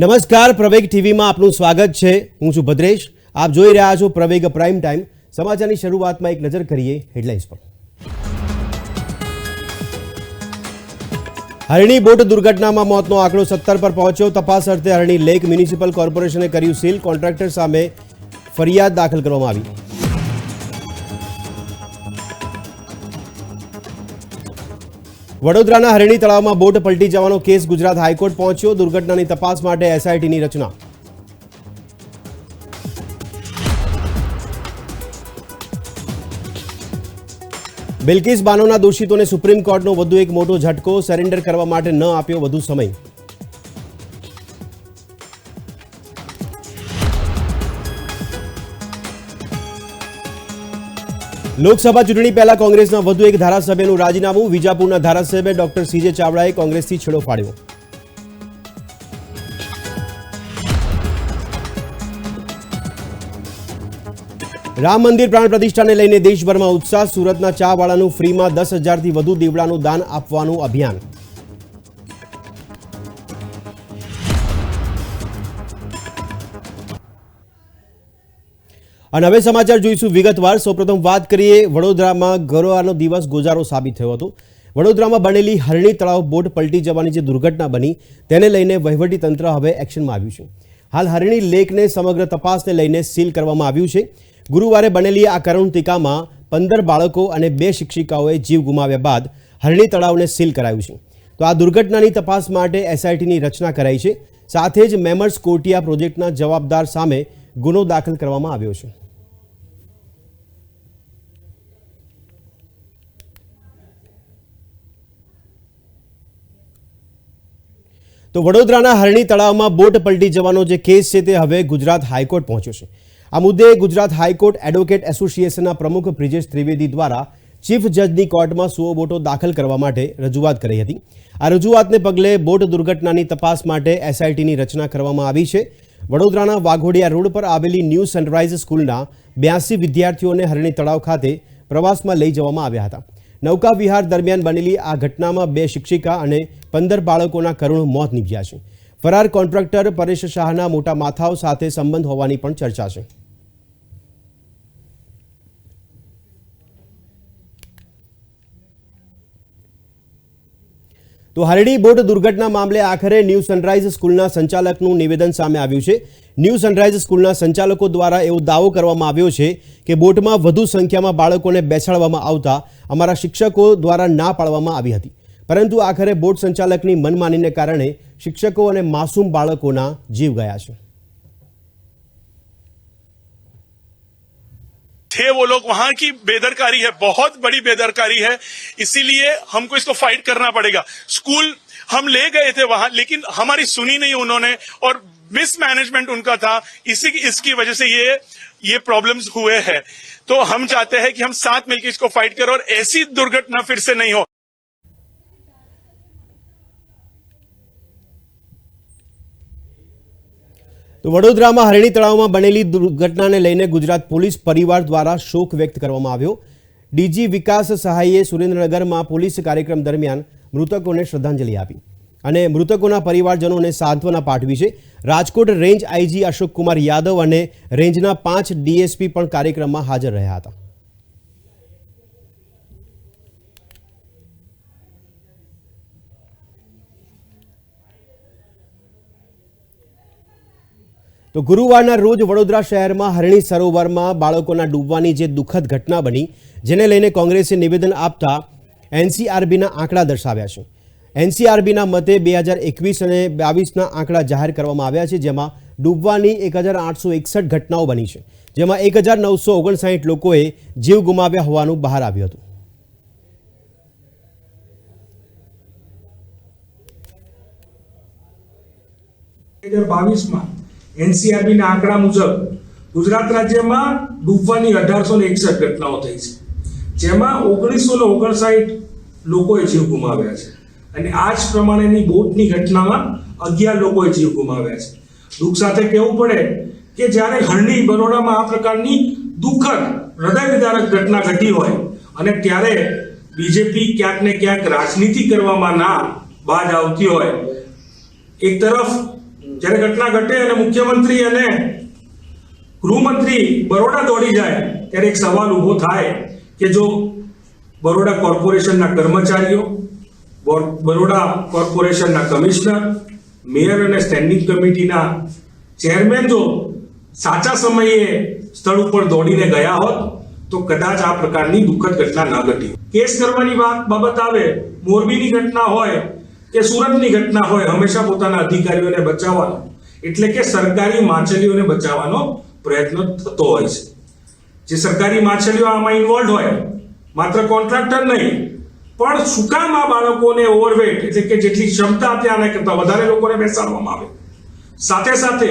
નમસ્કાર, પ્રવેગ ટીવીમાં આપનું સ્વાગત છે. હું છું ભદ્રેશ. આપ જોઈ રહ્યા છો પ્રવેગ પ્રાઇમ ટાઈમ. સમાચારની શરૂઆતમાં એક નજર કરીએ હેડલાઇન્સ પર. હરણી બોટ દુર્ઘટનામાં મોતનો આંકડો સત્તર પર પહોંચ્યો. તપાસ અર્થે હરણી લેક મ્યુનિસિપલ કોર્પોરેશને કર્યું સીલ. કોન્ટ્રાક્ટર સામે ફરિયાદ દાખલ કરવામાં આવી. વડોદરાના હરણી તળાવમાં બોટ પલટી જવાનો કેસ ગુજરાત હાઈકોર્ટ પહોંચ્યો. દુર્ઘટનાની તપાસ માટે એસઆઈટીની રચના. બિલ્કિસ બાનોના દોષિતોને સુપ્રીમ કોર્ટનો વધુ એક મોટો ઝટકો. સરેન્ડર કરવા માટે ન આપ્યો વધુ સમય. લોકસભા ચૂંટણી પહેલા કોંગ્રેસના વધુ એક ધારાસભ્યનું રાજીનામું, વિજાપુરના ધારાસભ્ય ડોક્ટર સીજે ચાવડાએ કોંગ્રેસથી છેડો ફાડ્યો રામ મંદિર પ્રાણ પ્રતિષ્ઠાને લઈને દેશભરમાં ઉત્સાહ, સુરતના ચાવાળાનું ફ્રીમાં દસ હજારથી વધુ દીવડાનું દાન આપવાનું અભિયાન. અને હવે સમાચાર જોઈશું વિગતવાર. સૌપ્રથમ વાત કરીએ વડોદરામાં ગરોળાનો દિવસ ગોજારો સાબિત થયો હતો. વડોદરામાં બનેલી હરણી તળાવ બોટ પલટી જવાની જે દુર્ઘટના બની, તેને લઈને તંત્ર હવે એક્શનમાં આવ્યું છે. હાલ હરણી લેકને સમગ્ર તપાસને લઈને સીલ કરવામાં આવ્યું છે. ગુરુવારે બનેલી આ કરુણતિકામાં પંદર બાળકો અને બે શિક્ષિકાઓએ જીવ ગુમાવ્યા બાદ હરણી તળાવને સીલ કરાયું છે. તો આ દુર્ઘટનાની તપાસ માટે એસઆઈટીની રચના કરાઈ છે. સાથે જ મેમર્સ કોટિયા પ્રોજેક્ટના જવાબદાર સામે ગુનો દાખલ કરવામાં આવ્યો છે. તો વડોદરાના હરણી તળાવમાં બોટ પલટી જવાનો જે કેસ છે તે હવે ગુજરાત હાઈકોર્ટ પહોંચ્યો છે. આ મુદ્દે ગુજરાત હાઈકોર્ટ એડવોકેટ એસોસિએશનના પ્રમુખ બ્રિજેશ ત્રિવેદી દ્વારા ચીફ જજની કોર્ટમાં સુઓ બોટો દાખલ કરવા માટે રજૂઆત કરી હતી. આ રજૂઆતને પગલે બોટ દુર્ઘટનાની તપાસ માટે એસઆઈટીની રચના કરવામાં આવી છે. વડોદરાના વાઘોડિયા રોડ પર આવેલી ન્યૂ સનરાઇઝ સ્કૂલના બ્યાસી વિદ્યાર્થીઓને હરણી તળાવ ખાતે પ્રવાસમાં લઈ જવામાં આવ્યા હતા. નૌકા વિહાર દરમિયાન બનેલી આ ઘટનામાં બે શિક્ષિકા અને પંદર બાળકોના કરુણ મોત નીપજ્યા છે. ફરાર કોન્ટ્રાક્ટર પરેશ શાહના મોટા માથાઓ સાથે સંબંધ હોવાની પણ ચર્ચા છે. તો હરડી બોટ દુર્ઘટના મામલે આખરે ન્યૂ સનરાઇઝ સ્કૂલના સંચાલકનું નિવેદન સામે આવ્યું છે. ન્યૂ સનરાઇઝ સ્કૂલના સંચાલકો દ્વારા એવો દાવો કરવામાં આવ્યો છે કે બોટમાં વધુ સંખ્યામાં બાળકોને બેસાડવામાં આવતા અમારા શિક્ષકો દ્વારા ના પાડવામાં આવી હતી. પરંતુ આખરે બોટ સંચાલકની મનમાનીને કારણે શિક્ષકો અને માસૂમ બાળકોના જીવ ગયા છે. थे वो लोग वहाँ की बेदरकारी है, बहुत बड़ी बेदरकारी है, इसीलिए हमको इसको फाइट करना पड़ेगा। स्कूल हम ले गए थे वहाँ, लेकिन हमारी सुनी नहीं उन्होंने और मिसमैनेजमेंट उनका था, इसी इसकी वजह से ये ये प्रॉब्लम्स हुए हैं। तो हम चाहते हैं कि हम साथ मिलकर इसको फाइट करें और ऐसी दुर्घटना फिर से नहीं हो। તો વડોદરામાં હરણી તળાવમાં બનેલી દુર્ઘટનાને લઈને ગુજરાત પોલીસ પરિવાર દ્વારા શોક વ્યક્ત કરવામાં આવ્યો. ડીજી વિકાસ સહાયે સુરેન્દ્રનગરમાં પોલીસ કાર્યક્રમ દરમિયાન મૃતકોને શ્રદ્ધાંજલિ આપી. અને મૃતકોના પરિવારજનોને સાંત્વના પાઠવી છે. રાજકોટ રેન્જ આઈજી અશોક કુમાર યાદવ અને રેન્જના પાંચ ડીએસપી પણ કાર્યક્રમમાં હાજર રહ્યા હતા. તો ગુરુવારના રોજ વડોદરા શહેરમાં હરણી સરોવરમાં બાળકોના ડૂબવાની જે દુઃખદ ઘટના બની, જેને લઈને કોંગ્રેસે નિવેદન આપતા એનસીઆરબીના આંકડા દર્શાવ્યા છે. એનસીઆરબીના મતે બે હજાર એકવીસ અને બાવીસના આંકડા જાહેર કરવામાં આવ્યા છે, જેમાં ડૂબવાની એક હજાર આઠસો એકસઠ ઘટનાઓ બની છે, જેમાં એક હજાર નવસો ઓગણસાઠ લોકોએ જીવ ગુમાવ્યા હોવાનું બહાર આવ્યું હતું. બે હજાર બાવીસમાં એનસીઆરબીના આંકડા મુજબ ગુજરાત રાજ્યમાં ડૂબવાની અઢારસો ને એકસઠ ઘટનાઓ થઈ છે. જેમાં ઓગણીસો ને ઓગણસાઠ લોકોએ જીવ ગુમાવ્યા છે. અને આ જ પ્રમાણેની બોટની ઘટનામાં અગિયાર લોકોએ જીવ ગુમાવ્યા છે. દુઃખ સાથે કહેવું પડે કે જ્યારે હરણી બરોડામાં આ પ્રકારની દુઃખદ હૃદય વિદારક ઘટના ઘટી હોય અને ત્યારે બીજેપી ક્યાંક ને ક્યાંક રાજનીતિ કરવામાં ના બાદ આવતી હોય, એક તરફ જ્યારે ઘટના ઘટે અને મુખ્યમંત્રી અને ગૃહમંત્રી બરોડા દોડી જાય, ત્યારે એક સવાલ ઊભો થાય કે જો બરોડા કોર્પોરેશનના કર્મચારીઓ, બોર- બરોડા કોર્પોરેશનના કમિશનર, મેયર અને સ્ટેન્ડિંગ કમિટીના ચેરમેન જો સાચા સમયે સ્થળ ઉપર દોડીને ગયા હોત, તો કદાચ આ પ્રકારની દુઃખદ ઘટના ન ઘટી. કેસ કરવાની વાત બાબત આવે, મોરબીની ઘટના હોય કે સુરતની ઘટના હોય, હંમેશા પોતાના અધિકારીઓને બચાવવાનો. એટલે કે સરકારી માછલીઓને બચાવવાનો પ્રયત્ન થતો હોય છે. જે સરકારી માછલીઓ આમાં ઇન્વોલ્વ હોય, માત્ર કોન્ટ્રાક્ટર નહીં, પણ શું કામ આ બાળકોને ઓવરવેટ એટલે કે જેટલી ક્ષમતા ત્યાંના કરતા વધારે લોકોને બેસાડવામાં આવે. સાથે સાથે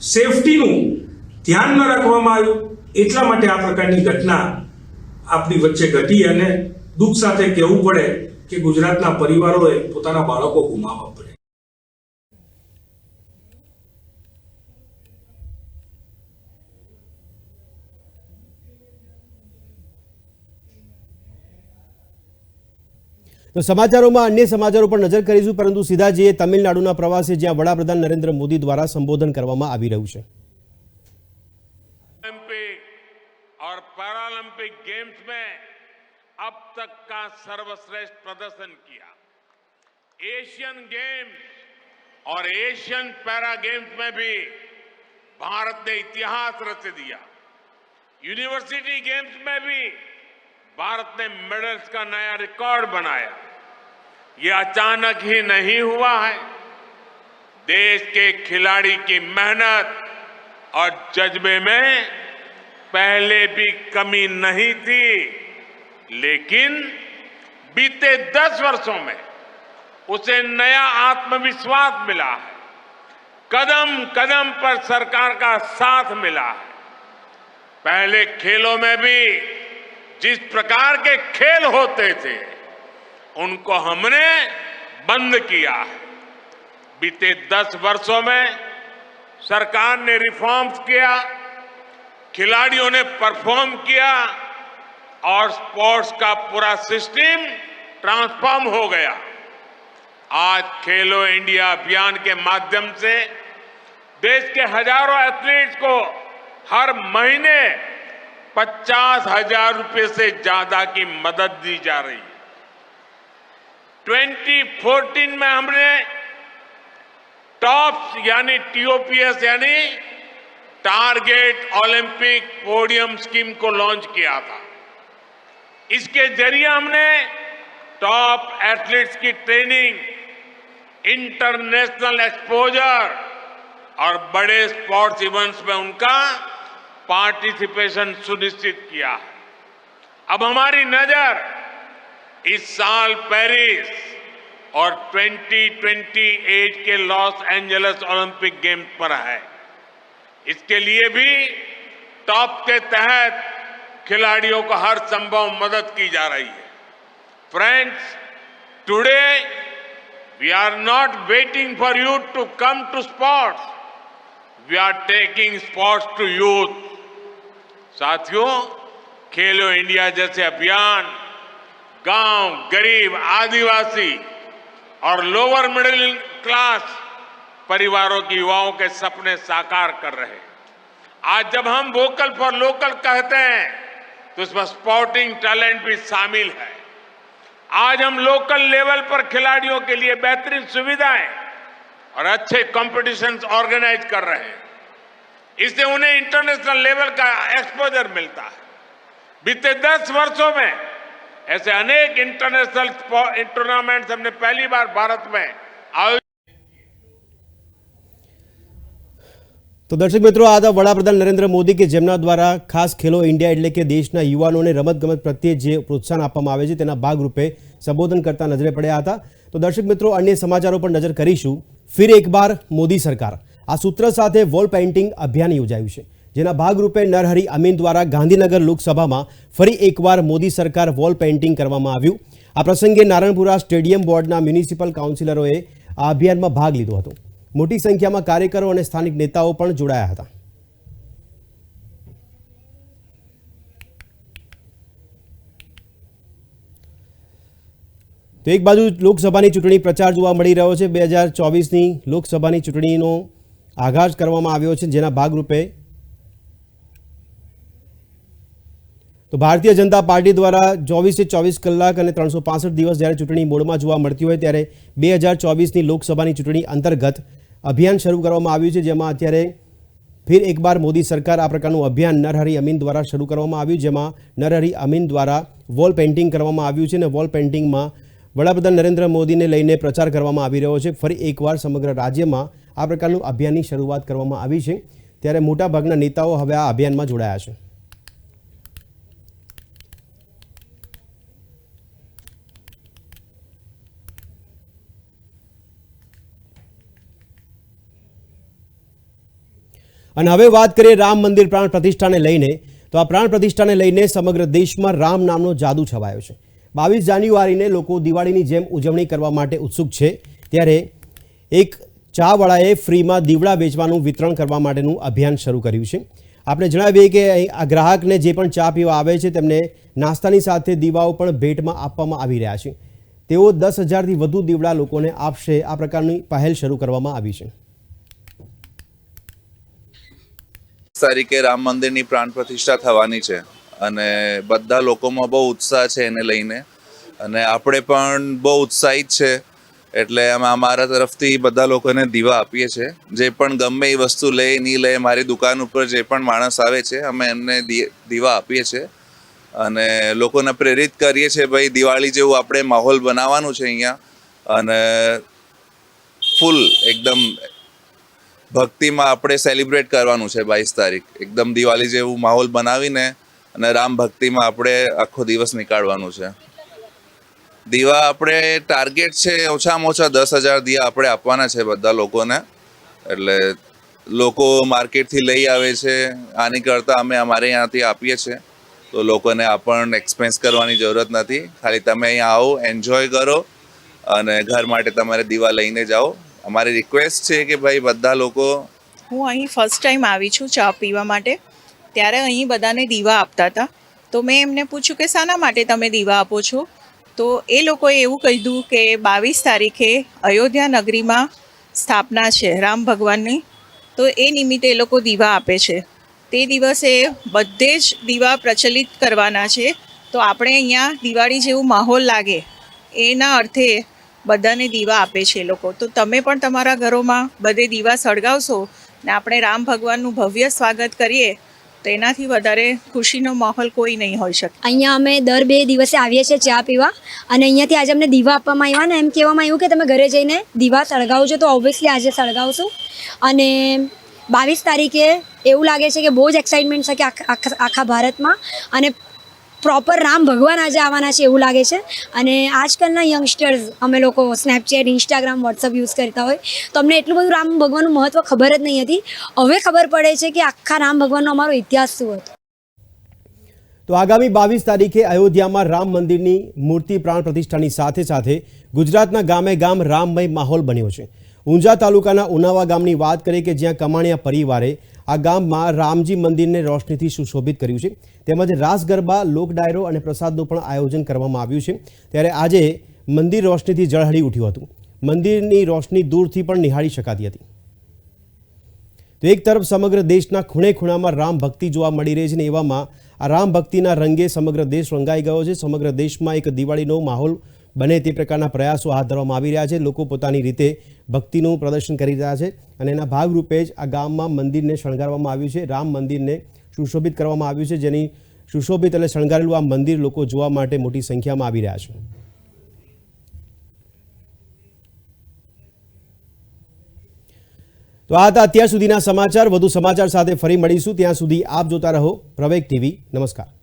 સેફટીનું ધ્યાન ન રાખવામાં આવ્યું, એટલા માટે આ પ્રકારની ઘટના આપણી વચ્ચે ઘટી અને દુઃખ સાથે કહેવું પડે કે ગુજરાતના પરિવારોએ પોતાના બાળકો ગુમાવવા પડે. તો સમાચારોમાં અન્ય સમાચારો પર નજર કરીશું પરંતુ સીધા જઈએ તમિલનાડુના પ્રવાસે જ્યાં વડાપ્રધાન નરેન્દ્ર મોદી દ્વારા સંબોધન કરવામાં આવી રહ્યું છે. ઓલિમ્પિક ઓર પેરાલિમ્પિક ગેમ્સ મેં अब तक का सर्वश्रेष्ठ प्रदर्शन किया। एशियन गेम्स और एशियन पैरा गेम्स में भी भारत ने इतिहास रच दिया। यूनिवर्सिटी गेम्स में भी भारत ने मेडल्स का नया रिकॉर्ड बनाया। ये अचानक ही नहीं हुआ है। देश के खिलाड़ी की मेहनत और जज्बे में पहले भी कमी नहीं थी। लेकिन बीते दस वर्षों में उसे नया आत्मविश्वास मिला है। कदम कदम पर सरकार का साथ मिला है। पहले खेलों में भी जिस प्रकार के खेल होते थे, उनको हमने बंद किया है। बीते दस वर्षों में सरकार ने रिफॉर्म्स किया, खिलाड़ियों ने परफॉर्म किया और स्पोर्ट्स का पूरा सिस्टम ट्रांसफॉर्म हो गया। आज खेलो इंडिया अभियान के माध्यम से देश के हज़ारों एथलीट्स को हर महीने पचास हज़ार रुपए से ज़्यादा की मदद दी जा रही है। 2014 में हमने टॉप्स यानी टीओपीएस यानी टारगेट ओलंपिक पोडियम स्कीम को लॉन्च किया था। इसके ज़रिए हमने टॉप एथलीट्स की ट्रेनिंग इंटरनेशनल एक्सपोजर और बड़े स्पोर्ट्स इवेंट्स में उनका पार्टिसिपेशन सुनिश्चित किया। है अब हमारी नज़र इस साल पेरिस और 2028 के लॉस एंजल्स ओलंपिक गेम्स पर है। इसके लिए भी टॉप के तहत खिलाड़ियों को हर संभव मदद की जा रही है। Friends today we are not waiting for you to come to sports we are taking sports to youth साथियों, खेलो इंडिया जैसे अभियान, गाँव, गरीब, आदिवासी और लोअर मिडिल क्लास परिवारों के युवाओं के सपने साकार कर रहे हैं। आज जब हम वोकल फॉर लोकल कहते हैं तो इसमें स्पोर्टिंग टैलेंट भी शामिल है। आज हम लोकल लेवल पर खिलाड़ियों के लिए बेहतरीन सुविधाएँ और अच्छे कॉम्पिटिशन्स ऑर्गेनाइज कर रहे हैं। इससे उन्हें इंटरनेशनल लेवल का एक्सपोजर मिलता है। बीते दस वर्षों में ऐसे अनेक इंटरनेशनल टूर्नामेंट्स हमने पहली बार भारत में आयोजित તો દર્શક મિત્રો, આ હતા વડાપ્રધાન નરેન્દ્ર મોદી કે જેમના દ્વારા ખાસ ખેલો ઇન્ડિયા એટલે કે દેશના યુવાનોને રમતગમત પ્રત્યે જે પ્રોત્સાહન આપવામાં આવે છે, તેના ભાગરૂપે સંબોધન કરતા નજરે પડ્યા હતા. તો દર્શક મિત્રો, અન્ય સમાચારો પર નજર કરીશું. ફિર એક બાર મોદી સરકાર. આ સૂત્ર સાથે વોલ પેઇન્ટિંગ અભિયાન યોજાયું છે, જેના ભાગરૂપે નરહરી અમીન દ્વારા ગાંધીનગર લોકસભામાં ફરી એકવાર મોદી સરકાર વોલ પેઇન્ટિંગ કરવામાં આવ્યું. આ પ્રસંગે નારણપુરા સ્ટેડિયમ બોર્ડના મ્યુનિસિપલ કાઉન્સિલરોએ આ અભિયાનમાં ભાગ લીધો હતો. મોટી સંખ્યામાં કાર્યકરો અને સ્થાનિક નેતાઓ પણ જોડાયા હતા. તો એક બાજુ લોકસભાની ચૂંટણી પ્રચાર જોવા મળી રહ્યો છે. બે હજાર ચોવીસની લોકસભાની ચૂંટણીનો આઘાત કરવામાં આવ્યો છે જેના ભાગરૂપે તો ભારતીય જનતા પાર્ટી દ્વારા ચોવીસે ચોવીસ કલાક અને ત્રણસો દિવસ જ્યારે ચૂંટણી મોડમાં જોવા મળતી હોય ત્યારે બે હજાર ચોવીસની લોકસભાની ચૂંટણી અંતર્ગત અભિયાન શરૂ કરવામાં આવ્યું છે, જેમાં અત્યારે ફિર એકબાર મોદી સરકાર આ પ્રકારનું અભિયાન નરહરી અમીન દ્વારા શરૂ કરવામાં આવ્યું, જેમાં નરહરી અમીન દ્વારા વોલ પેઇન્ટિંગ કરવામાં આવ્યું છે અને વોલ પેઇન્ટિંગમાં વડાપ્રધાન નરેન્દ્ર મોદીને લઈને પ્રચાર કરવામાં આવી રહ્યો છે. ફરી એકવાર સમગ્ર રાજ્યમાં આ પ્રકારનું અભિયાનની શરૂઆત કરવામાં આવી છે. ત્યારે મોટાભાગના નેતાઓ હવે આ અભિયાનમાં જોડાયા છે. અને હવે વાત કરીએ રામ મંદિર પ્રાણ પ્રતિષ્ઠાને લઈને, તો આ પ્રાણ પ્રતિષ્ઠાને લઈને સમગ્ર દેશમાં રામ નામનો જાદુ છવાયો છે. બાવીસ જાન્યુઆરીને લોકો દિવાળીની જેમ ઉજવણી કરવા માટે ઉત્સુક છે, ત્યારે એક ચાવાળાએ ફ્રીમાં દીવડા વેચવાનું વિતરણ કરવા માટેનું અભિયાન શરૂ કર્યું છે. આપણે જણાવીએ કે આ ગ્રાહકને જે પણ ચા પીવા આવે છે, તેમને નાસ્તાની સાથે દીવાઓ પણ ભેટમાં આપવામાં આવી રહ્યા છે. તેઓ દસ હજારથી વધુ દીવડા લોકોને આપશે. આ પ્રકારની પહેલ શરૂ કરવામાં આવી છે. તારીખે રામ મંદિરની પ્રાણ પ્રતિષ્ઠા થવાની છે. અને બધા લોકોમાં બહુ ઉત્સાહ છે એને લઈને. અને આપણે પણ બહુ ઉત્સાહિત છે. એટલે અમે અમારા તરફથી બધા લોકોને દીવા આપીએ છીએ. જે પણ ગમે એ વસ્તુ લે નહીં લે, મારી દુકાન ઉપર જે પણ માણસ આવે છે, અમે એમને દીવા આપીએ છીએ. અને લોકોને પ્રેરિત કરીએ છીએ, ભાઈ, દિવાળી જેવું આપણે માહોલ બનાવવાનું છે અહીંયા. અને ફૂલ, એકદમ ભક્તિમાં આપણે સેલિબ્રેટ કરવાનું છે બાવીસ તારીખ. એકદમ દિવાળી જેવું માહોલ બનાવીને અને રામ ભક્તિમાં આપણે આખો દિવસ નીકાળવાનું છે. દીવા આપણે ટાર્ગેટ છે ઓછામાં ઓછા દસ હજાર દીવા આપણે આપવાના છે બધા લોકોને. એટલે લોકો માર્કેટથી લઈ આવે છે. આની કરતાં અમે અમારે અહીંયાથી આપીએ છીએ. તો લોકોને આપણને એક્સપેન્સ કરવાની જરૂરત નથી. ખાલી તમે અહીંયા આવો એન્જોય કરો અને ઘર માટે તમારે દીવા લઈને જાઓ. અમારી રિક્વેસ્ટ છે કે ભાઈ બધા લોકો હું અહીં ફર્સ્ટ ટાઈમ આવી છું ચા પીવા માટે. ત્યારે અહીં બધાને દીવા આપતા હતા. તો મેં એમને પૂછ્યું કે શાના માટે તમે દીવા આપો છો? તો એ લોકોએ એવું કીધું કે બાવીસ તારીખે અયોધ્યા નગરીમાં સ્થાપના છે રામ ભગવાનની. તો એ નિમિત્તે એ લોકો દીવા આપે છે. તે દિવસે બધે જ દીવા પ્રચલિત કરવાના છે. તો આપણે અહીંયા દિવાળી જેવું માહોલ લાગે. એના અર્થે બધાને દીવા આપે છે એ લોકો. તો તમે પણ તમારા ઘરોમાં બધે દીવા સળગાવશો ને આપણે રામ ભગવાનનું ભવ્ય સ્વાગત કરીએ, તો એનાથી વધારે ખુશીનો માહોલ કોઈ નહીં હોઈ શકે. અહીંયા અમે દર બે દિવસે આવીએ છીએ ચા પીવા અને અહીંયાથી આજે અમને દીવા આપવામાં આવ્યા ને એમ કહેવામાં આવ્યું કે તમે ઘરે જઈને દીવા સળગાવજો. તો ઓબ્વિયસલી આજે સળગાવશું. અને બાવીસ તારીખે એવું લાગે છે કે બહુ જ એક્સાઇટમેન્ટ છે કે આખા આખા- ભારતમાં. અને પ્રોપર રામ ભગવાન આજે આવવાના છે એવું લાગે છે. અને આજકાલના યંગસ્ટર્સ અમે લોકો સ્નેપચેટ ઇન્સ્ટાગ્રામ વોટ્સઅપ યુઝ કરતા હોય. તો અમને એટલું બધું રામ ભગવાનનું મહત્ત્વ ખબર જ નહીં હતી. હવે ખબર પડે છે કે આખા રામ ભગવાનનો અમારો ઇતિહાસ શું હતો. તો આગામી બાવીસ તારીખે અયોધ્યામાં રામ મંદિરની મૂર્તિ પ્રાણ પ્રતિષ્ઠાની સાથે સાથે ગુજરાતના ગામે ગામ રામમય માહોલ બન્યો છે. ઊંઝા તાલુકાના ઉનાવા ગામની વાત કરીએ કે જ્યાં કમાણિયા પરિવારે આ ગામમાં રામજી મંદિરને રોશનીથી સુશોભિત કર્યું છે. તેમજ રાસ ગરબા લોક ડાયરો અને પ્રસાદનું પણ આયોજન કરવામાં આવ્યું છે. ત્યારે આજે મંદિર રોશનીથી ઝળહળી ઉઠ્યું હતું. મંદિરની રોશની દૂરથી પણ નિહાળી શકાતી હતી. તો એક તરફ સમગ્ર દેશના ખૂણે ખૂણામાં રામ ભક્તિ જોવા મળી રહી છે ને એવામાં આ રામ ભક્તિના રંગે સમગ્ર દેશ રંગાઈ ગયો છે. સમગ્ર દેશમાં એક દિવાળીનો માહોલ બને તે પ્રકારના પ્રયાસો હાથ ધરવામાં આવી રહ્યા છે. લોકો પોતાની રીતે ભક્તિનું પ્રદર્શન કરી રહ્યા છે અને એના ભાગરૂપે જ આ ગામમાં મંદિરને શણગારવામાં આવ્યું છે. રામ મંદિરને સુશોભિત કરવામાં આવ્યું છે, જેની સુશોભિત એટલે શણગારેલું આ મંદિર લોકો જોવા માટે મોટી સંખ્યામાં આવી રહ્યા છે. તો આ હતા અત્યાર સુધીના સમાચાર. વધુ સમાચાર સાથે ફરી મળીશું. ત્યાં સુધી આપ જોતા રહો પ્રવેગ ટીવી. નમસ્કાર.